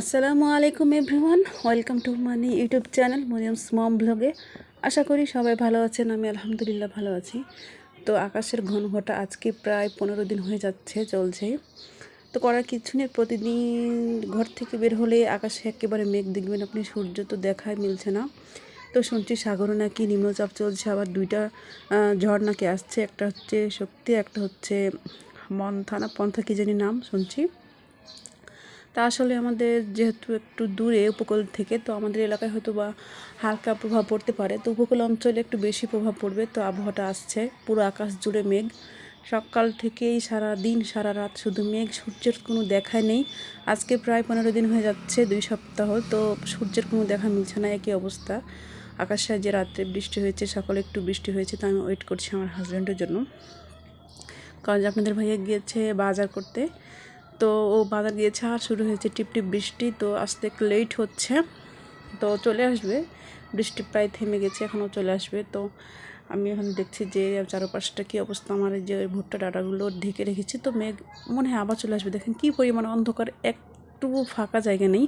আসসালামু আলাইকুম everyone, welcome to money YouTube channel Mariyam's mom ব্লগে। আশা করি সবাই ভালো আছেন, আমি আলহামদুলিল্লাহ ভালো আছি। তো আকাশের ঘন ঘটা আজকে প্রায় পনেরো দিন হয়ে যাচ্ছে, চলছে। তো করার কিছু নেই, প্রতিদিন ঘর থেকে বের হলে আকাশে একেবারে মেঘ দেখবেন আপনি, সূর্য তো দেখায় মিলছে না। তো শুনছি সাগরে নাকি নিম্নচাপ চলছে, আবার দুইটা ঝড় নাকি আসছে, একটা হচ্ছে শক্তি, একটা হচ্ছে মন্থা না, পন্থা কী জানি নাম শুনছি। আসলে আমাদের যেহেতু একটু দূরে উপকূল থেকে, তো আমাদের এলাকায় হয়তো বা হালকা প্রভাব পড়তে পারে। তো উপকূল অঞ্চলে একটু বেশি প্রভাব পড়বে। তো আবহাওয়াটা আসছে। পুরো আকাশ জুড়ে মেঘ। সকাল থেকেই সারা দিন, সারা রাত শুধু মেঘ। সূর্যের কোনো দেখা নেই। আজকে প্রায় পনেরো দিন হয়ে যাচ্ছে দুই সপ্তাহ। তো সূর্যের কোনো দেখা মিলছে না। একই অবস্থা। আকাশে যে রাত্রে বৃষ্টি হয়েছে, সকালে একটু বৃষ্টি হয়েছে, তো আমি ওয়েট করছি আমার হাজব্যান্ডের জন্য। কারণ আপনাদের ভাইয়া গিয়েছে বাজার করতে। তো ও বাজার গিয়েছে আর শুরু হয়েছে টিপটিপ বৃষ্টি, তো আসতে লেট হচ্ছে। তো চলে আসবে, বৃষ্টি প্রায় থেমে গেছে এখনও চলে আসবে। তো আমি এখন দেখছি যে চারপাশটা কী অবস্থা, আমার যে ভুট্টা ডাটাগুলো ঢেকে রেখেছি, তো মেঘ মনে হয় আবার চলে আসবে। দেখেন কী পরিমাণ অন্ধকার, একটু ফাঁকা জায়গা নেই,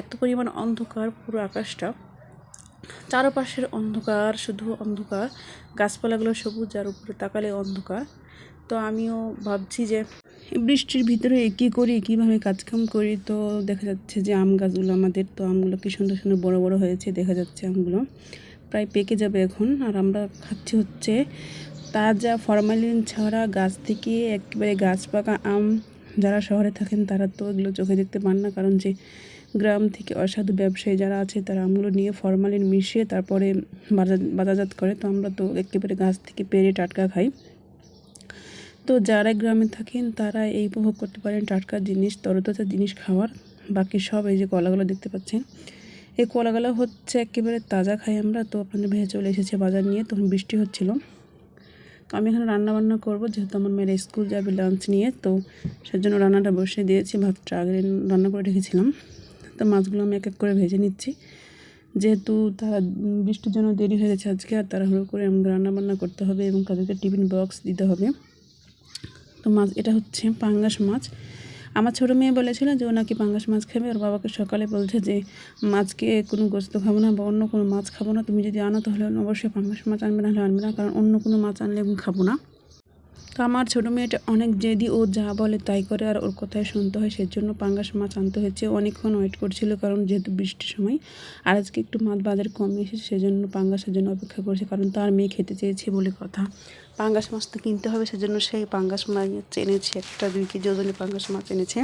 এত পরিমাণ অন্ধকার পুরো আকাশটা। চারপাশের অন্ধকার, শুধু অন্ধকার, গাছপালাগুলো সবুজ আর উপরে তাকালে অন্ধকার। তো আমিও ভাবছি যে বৃষ্টির ভিতরে কী করি, কীভাবে কাজকাম করি, তো দেখা যাচ্ছে যে আম গাছগুলো আমাদের তো আমগুলো কি সুন্দর সুন্দর বড় বড় হয়েছে, দেখা যাচ্ছে আমগুলো প্রায় পেকে যাবে এখন। আর আমরা খাচ্ছি হচ্ছে তাজা ফরমালিন ছাড়া গাছ থেকে একেবারে গাছ পাকা আম যারা শহরে থাকেন তারা তো এগুলো চোখে দেখতে পান না, কারণ যে গ্রাম থেকে অসাধু ব্যবসায়ী যারা আছে তারা আমগুলো নিয়ে ফরমালিন মিশিয়ে তারপরে বাজার, বাজারজাত করে। তো আমরা তো একেবারে গাছ থেকে পেরে টাটকা খাই। তো যারা গ্রামে থাকেন তারা এই উপভোগ করতে পারেন টাটকা জিনিস, তরতাজা জিনিস খাওয়ার। বাকি সব এই যে কলাগুলো দেখতে পাচ্ছেন। এই কলাগুলো হচ্ছে একেবারে তাজা খাই আমরা। তো আপনাদের ভেজে চলে এসেছে বাজার নিয়ে, তখন বৃষ্টি হচ্ছিল। তো আমি এখানে রান্নাবান্না করব, যেহেতু আমার মেয়ের স্কুল যাবে লাঞ্চ নিয়ে। তো সেজন্য রান্নাটা বসিয়ে দিয়েছি, ভাতটা আগে রান্না করে রেখেছিলাম। তো মাছগুলো আমি এক এক করে ভেজে নিচ্ছি। যেহেতু তারা বৃষ্টির জন্য দেরি হয়ে গেছে আজকে, আর তাড়াহুড়ো করে আমাকে রান্নাবান্না করতে হবে এবং তাদেরকে টিফিন বক্স দিতে হবে। তো মাছ, এটা হচ্ছে পাঙ্গাস মাছ। আমার ছোটো মেয়ে বলেছিল যে, ও নাকি পাঙ্গাস মাছ খাবে। ওর বাবাকে সকালে বলছে যে, মাছকে কোনো গোস্ত খাব না বা অন্য কোনো মাছ খাব না। তুমি যদি আনো তাহলে অবশ্যই পাঙ্গাস মাছ আনবে না হলে আনবে না। কারণ অন্য কোনো মাছ আনলে আমি খাব না। তো আমার ছোটো মেয়েটা অনেক জেদি, ও যা বলে তাই করে আর ওর কথায় শুনতে হয়, সেজন্য পাঙ্গাস মাছ আনতে হয়েছে। অনেকক্ষণ ওয়েট করছিল, কারণ যেহেতু বৃষ্টির সময়, আর আজকে একটু মাছ বাজার কম এসেছে, সেজন্য পাঙ্গাসের জন্য অপেক্ষা করছে, কারণ তার মেয়ে খেতে চেয়েছে বলে কথা। পাঙ্গাস মাছ তো কিনতে হবে, সেজন্য সেই পাঙ্গাস মাছ এনেছে, একটা দুই কেজি ওজনের পাঙ্গাস মাছ এনেছে।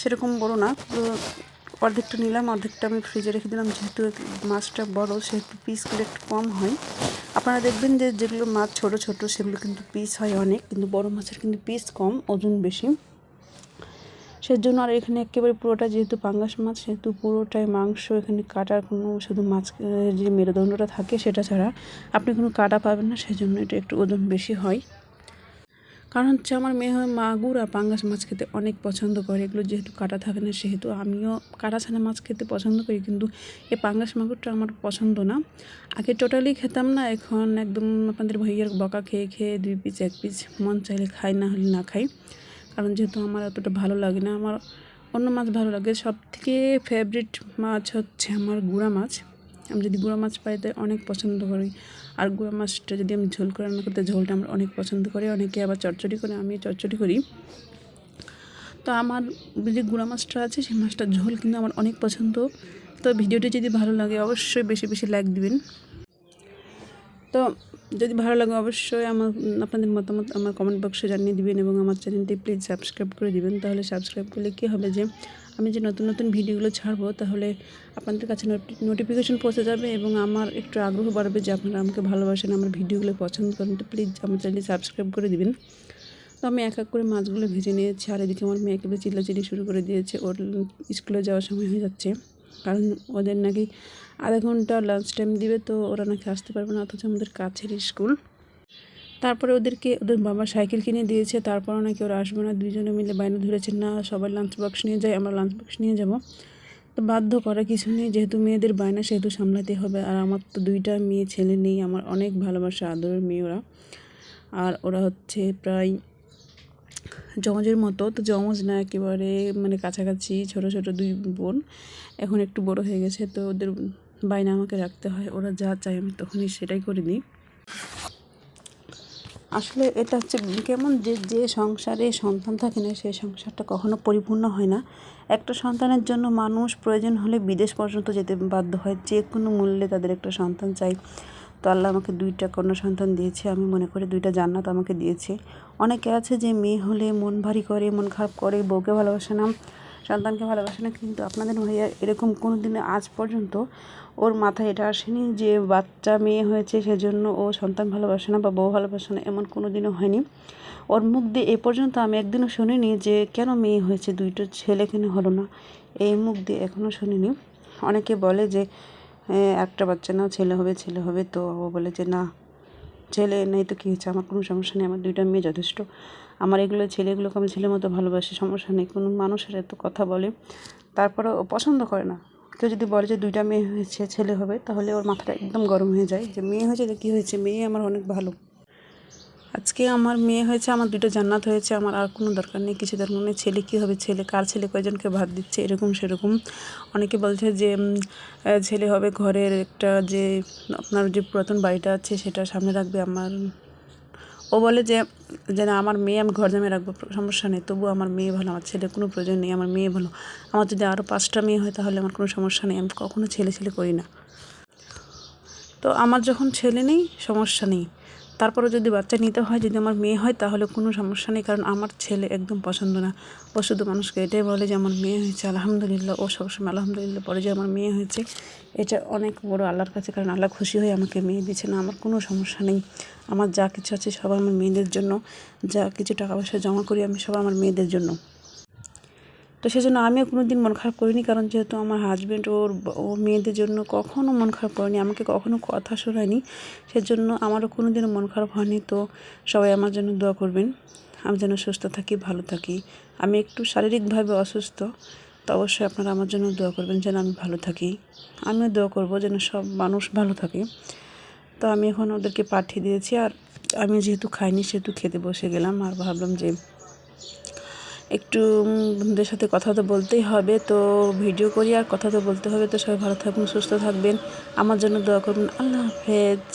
সেরকম বড় না অর্ধেকটা নিলাম, অর্ধেকটা আমি ফ্রিজে রেখে দিলাম। যেহেতু মাছটা বড়, সেহেতু পিসগুলো একটু কম হয়। আপনারা দেখবেন যে যেগুলো মাছ ছোট ছোট, সেগুলো কিন্তু পিস হয় অনেক, কিন্তু বড় মাছের কিন্তু পিস কম, ওজন বেশি। সেজন্য আর এখানে একেবারে পুরোটা যেহেতু পাঙ্গাস মাছ, সেহেতু পুরোটাই মাংস, এখানে কাটার কোনো শুধু মাছ যে মেরুদণ্ডটা থাকে সেটা ছাড়া আপনি কোনো কাটা পাবেন না, সেজন্য এটা একটু ওজন বেশি হয়। কারণ হচ্ছে আমার মেয়ে হয় মাগুর আর পাঙ্গাস মাছ খেতে অনেক পছন্দ করে। এগুলো যেহেতু কাটা থাকে না, সেহেতু আমিও কাটা ছানা মাছ খেতে পছন্দ করি, কিন্তু এই পাঙ্গাস মাগুরটা আমার পছন্দ না। আগে টোটালি খেতাম না, এখন একদম আপনাদের ভাইয়ের বকা খেয়ে খেয়ে দুই পিস এক পিস মন চাইলে খাই, না হলে না খাই। কারণ যেহেতু আমার অতটা ভালো লাগে না, আমার অন্য মাছ ভালো লাগে। সব থেকে ফেভারিট মাছ হচ্ছে আমার গুঁড়া মাছ। আমি যদি গুঁড়া মাছ পাই তাই অনেক পছন্দ করি। আর গুঁড়া মাছটা যদি আমি ঝোল করে রান্না করতে, ঝোলটা আমরা অনেক পছন্দ করি। অনেকে আবার চচ্চড়ি করে আমি চচ্চড়ি করি। তো আমার যে গুঁড়া মাছটা আছে, সেই মাছটার ঝোল কিন্তু আমার অনেক পছন্দ। তো ভিডিওটি যদি ভালো লাগে, অবশ্যই বেশি বেশি লাইক দিবেন। তো যদি ভালো লাগে, অবশ্যই আমার, আপনাদের মতামত আমার কমেন্ট বক্সে জানিয়ে দিবেন এবং আমার চ্যানেলটি প্লিজ সাবস্ক্রাইব করে দিবেন। তাহলে সাবস্ক্রাইব করলে কী হবে যে আমি যে নতুন নতুন ভিডিওগুলো ছাড়বো, তাহলে আপনাদের কাছে নোটিফিকেশন পৌঁছে যাবে এবং আমার একটু আগ্রহ বাড়বে যে আপনারা আমাকে ভালোবাসেন, আমার ভিডিওগুলো পছন্দ করেন। তো প্লিজ আমার চ্যানেলটি সাবস্ক্রাইব করে দিবেন। তো আমি এক এক করে মাছগুলো ভেজে নিয়েছি আর এদিকে আমার মেয়েকে চিল্লাচিল্লি শুরু করে দিয়েছে। ওর স্কুলে যাওয়ার সময় হয়ে যাচ্ছে। কারণ ওদের নাকি আধা ঘণ্টা লাঞ্চ টাইম দিবে, তো ওরা নাকি আসতে পারবে না, অথচ আমাদের কাছের স্কুল তারপরে ওদেরকে, ওদের বাবা সাইকেল কিনে দিয়েছে, তারপরও নাকি ওরা আসবে না দুজনে মিলে বাইরে ধরেছে, না, সবাই লাঞ্চ বক্স নিয়ে যায়, আমরা লাঞ্চ বক্স নিয়ে যাব। তো বাধ্য করা কিছু নেই, যেহেতু মেয়েদের বায়না সেহেতু সামলাতে হবে, আর আমার তো দুইটা মেয়ে ছেলে নেই, আমার অনেক ভালোবাসা, আদরের মেয়ে ওরা। আর ওরা হচ্ছে প্রায় যমজের মতো, তো যমজ না, একেবারে মানে কাছাকাছি, ছোট ছোট দুই বোন, এখন একটু বড় হয়ে গেছে, তো ওদের বাইনা আমাকে রাখতে হয়, ওরা যা চায় আমি তখনই সেটাই করে দিই। আসলে এটা হচ্ছে কেমন যে যে সংসারে সন্তান থাকে না, সেই সংসারটা কখনো পরিপূর্ণ হয় না। একটা সন্তানের জন্য মানুষ প্রয়োজন হলে বিদেশ পর্যন্ত যেতে বাধ্য হয়, যে কোনো মূল্যে তাদের একটা সন্তান চাই। তো আল্লাহ আমাকে দুইটা কন্যা সন্তান দিয়েছে, আমি মনে করি দুইটা জান্নাত আমাকে দিয়েছে। অনেকে আছে যে মেয়ে হলে মন ভারী করে, মন খারাপ করে, বউকে ভালোবাসে না। সন্তানকে ভালোবাসে না, কিন্তু আপনাদের ভাইয়া এরকম কোনো দিনে আজ পর্যন্ত ওর মাথায় এটা আসেনি যে বাচ্চা মেয়ে হয়েছে সেজন্য ও সন্তান ভালোবাসে না বা বউ ভালোবাসে না, এমন কোনো দিনও হয়নি। ওর মুখ দিয়ে এ পর্যন্ত আমি একদিনও শুনিনি যে কেন মেয়ে হয়েছে, দুইটো ছেলে কেন হলো না, এই মুখ দিয়ে এখনও শুনিনি। অনেকে বলে যে একটা বাচ্চা নাও, ছেলে হবে ছেলে হবে। তো ও বলে যে, না ছেলে নেই তো কী হচ্ছে? আমার কোনো সমস্যা নেই, আমার দুইটা মেয়ে যথেষ্ট। আমার এগুলো ছেলেগুলোকে আমি ছেলের মতো ভালোবাসি, সমস্যা নেই। কোনো মানুষের এত কথা বলে তারপরে ও পছন্দ করে না। কেউ যদি বলে যে দুইটা মেয়ে হয়েছে, ছেলে হবে, তাহলে ওর মাথাটা একদম গরম হয়ে যায়। যে মেয়ে হয়েছে কী হয়েছে? মেয়ে আমার অনেক ভালো। আজকে আমার মেয়ে হয়েছে, আমার দুটো জান্নাত হয়েছে, আমার আর কোনো দরকার নেই, কিছু দরকার নেই। ছেলে কী হবে? ছেলে, কার ছেলে কয়জনকে ভাত দিচ্ছে? এরকম, সেরকম। অনেকে বলছে যে ছেলে হবে ঘরের একটা যে, আপনার যে পুরাতন বাড়িটা আছে, সেটা সামনে রাখবে। আমার, ও বলে যে যে না আমার মেয়ে আমি ঘর জামে রাখব, সমস্যা নেই। তবু আমার মেয়ে ভালো, আমার ছেলে কোনো প্রয়োজন নেই, আমার মেয়ে ভালো। আমার যদি আরও পাঁচটা মেয়ে হয়, তাহলে আমার কোনো সমস্যা নেই। আমি কখনো ছেলে ছেলে করি না। তো আমার যখন ছেলে নেই, সমস্যা নেই। তারপরে যদি বাচ্চা নিতে হয়, যদি আমার মেয়ে হয়, তাহলে কোনো সমস্যা নেই, কারণ আমার ছেলে একদম পছন্দ না। ও শুধু মানুষকে এটাই বলে যে, আমার মেয়ে হয়েছে, আলহামদুলিল্লাহ। ও সবসময় আলহামদুলিল্লাহ পরে যে, আমার মেয়ে হয়েছে। এটা অনেক বড় আল্লাহর কাছে, কারণ আল্লাহ খুশি হয়ে আমাকে মেয়ে দিচ্ছে না আমার কোনো সমস্যা নেই। আমার যা কিছু আছে সব আমার মেয়েদের জন্য। যা কিছু টাকা পয়সা জমা করি আমি, সব আমার মেয়েদের জন্য। তো সেজন্য আমিও কোনো দিন মন খারাপ করিনি, কারণ যেহেতু আমার হাজব্যান্ড ওর ওর মেয়েদের জন্য কখনও মন খারাপ করেনি, আমাকে কখনও কথা শোনায়নি, সেজন্য আমারও কোনো দিনও মন খারাপ হয়নি। তো সবাই আমার জন্য দোয়া করবেন, আমি যেন সুস্থ থাকি, ভালো থাকি। আমি একটু শারীরিকভাবে অসুস্থ, তো অবশ্যই আপনারা আমার জন্য দোয়া করবেন যেন আমি ভালো থাকি। আমিও দোয়া করব যেন সব মানুষ ভালো থাকে। তো আমি এখন ওদেরকে পাঠিয়ে দিয়েছি, আর আমি যেহেতু খাইনি সেহেতু খেতে বসে গেলাম, আর ভাবলাম যে একটু বন্ধুদের সাথে কথা তো বলতেই হবে। তো ভিডিও করি আর কথা তো বলতে হবে। তো সবাই ভালো থাকবেন, সুস্থ থাকবেন। আমার জন্য দোয়া করবেন আল্লাহ হাফেজ।